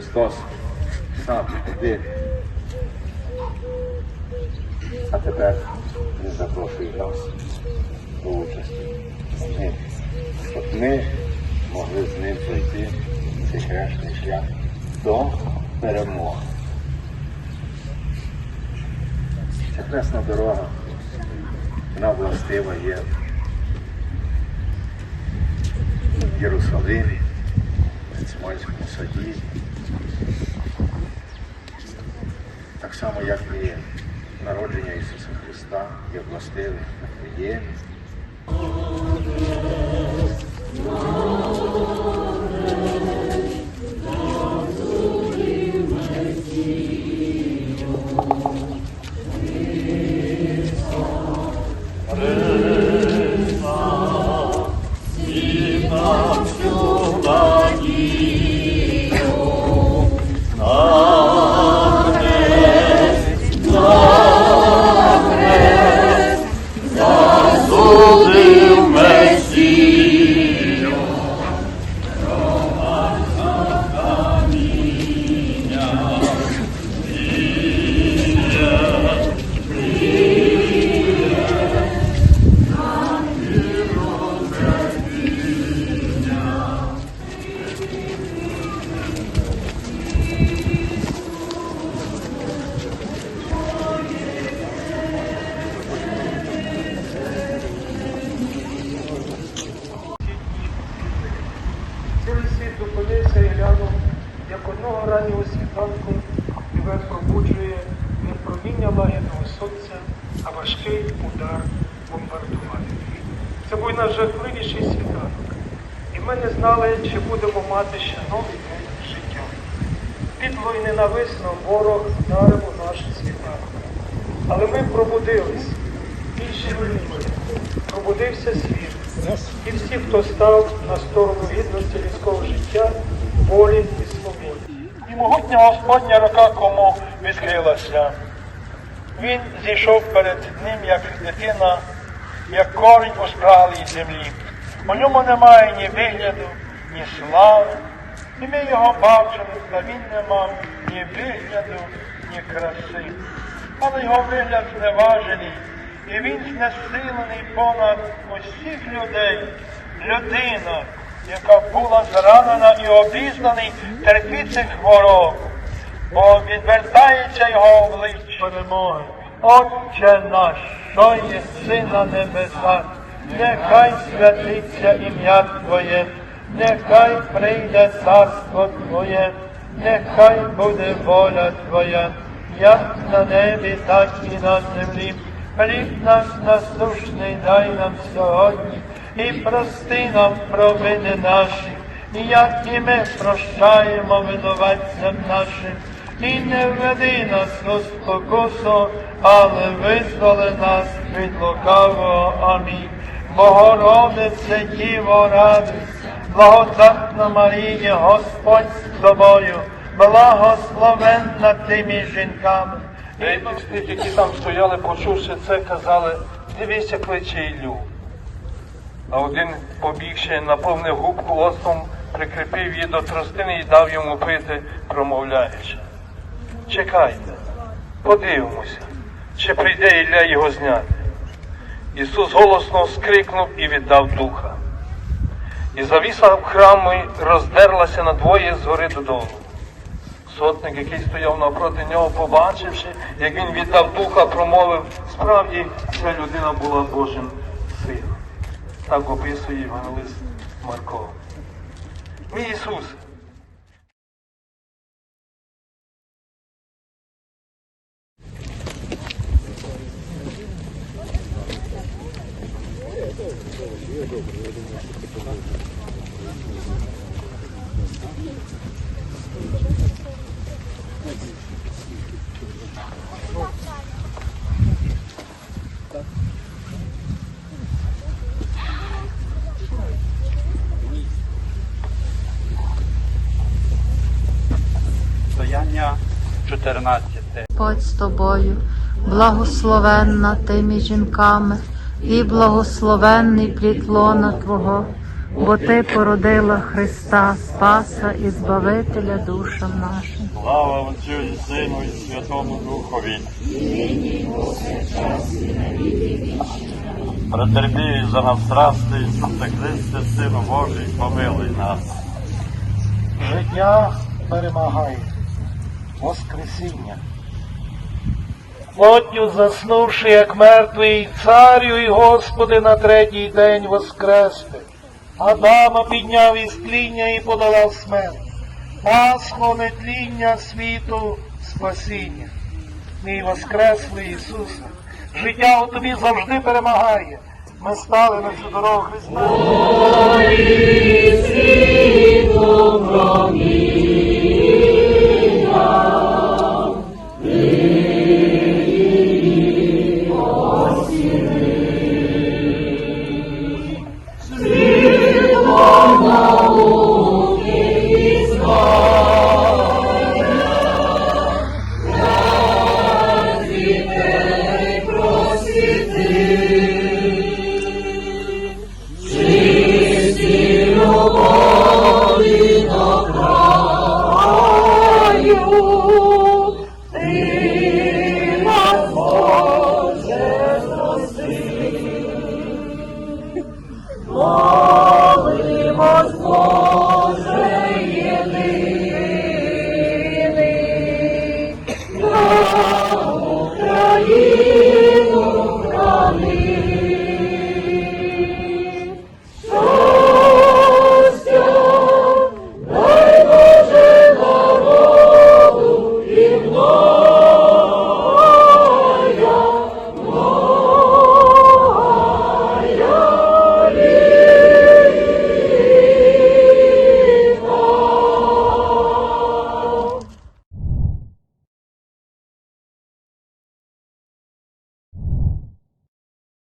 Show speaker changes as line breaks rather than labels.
Христос сам один. А тепер Він запрошує нас до участі з ним. Щоб ми могли з ним пройти цей хрещний шлях до перемоги. Ця хресна дорога, вона властива є в Єрусалимі, в Цимальському саді. Так само, як і народження Ісуса Христа є властиве на Вифлеємі.
Сонця, а важкий удар бомбардування. Це був найжахливіший світанок. І ми не знали, чи будемо мати ще новий день життя. Підло і ненависно ворог вдарив у наш світанок. Але ми пробудились. Більше люди. Пробудився світ. І всі, хто став на сторону гідності людського життя, волі і свободи. І могутня Господня рука кому відкрилася. Він зійшов перед ним, як дитина, як корінь у спраглій землі. У ньому немає ні вигляду, ні слави. І ми його бачили, та він не мав ні вигляду, ні краси. Але його вигляд зневажений, і він знесилений понад усіх людей. Людина, яка була зранена і обізнаний терпіти хвороб, бо відвертається його обличчя перемоги. Отче наш, що є сина небеса, нехай святиться ім'я Твоє, нехай прийде царство Твоє, нехай буде воля Твоя, як на небі, так і на землі. Хліб наш насущний дай нам сьогодні, і прости нам провини наші, як і ми прощаємо винуватцям нашим. І не введи нас спокусу, але визволи нас від лукавого. Амінь. Богородице, Діво, радуйся, благодатна Марія, Господь з тобою, благословенна ти між жінками.
Тих, які там стояли, почувши це, казали, дивися, кличе Іллю. А один, побігши, наповнив губку ослом, прикріпив її до тростини і дав йому пити, промовляючи. Чекайте, подивимося, чи прийде Ілля його зняти. Ісус голосно скрикнув і віддав духа. І завіса в храмі роздерлася надвоє згори додолу. Сотник, який стояв навпроти нього, побачивши, як він віддав духа, промовив, справді ця людина була Божим сином. Так описує Євангелист Марко. Мій Ісус,
14.
Господь з тобою, благословенна ти між жінками, і благословенний плід лона Твого, бо Ти породила Христа, Спаса і Збавителя душам нашим.
Слава Отцю і Сину і Святому Духові. Претерпій за нас страсти, Христе, Сину Божий, помилуй нас.
Життя перемагає, Воскресіння. Плоттю заснувши, як мертвий, царю і Господи на третій день воскрести. Адама підняв із тління і подолав смерть. Масло нетління світу спасіння. Мій воскреслий Ісусе, життя у тобі завжди перемагає. Ми стали на цю дорогу Христа. Lord.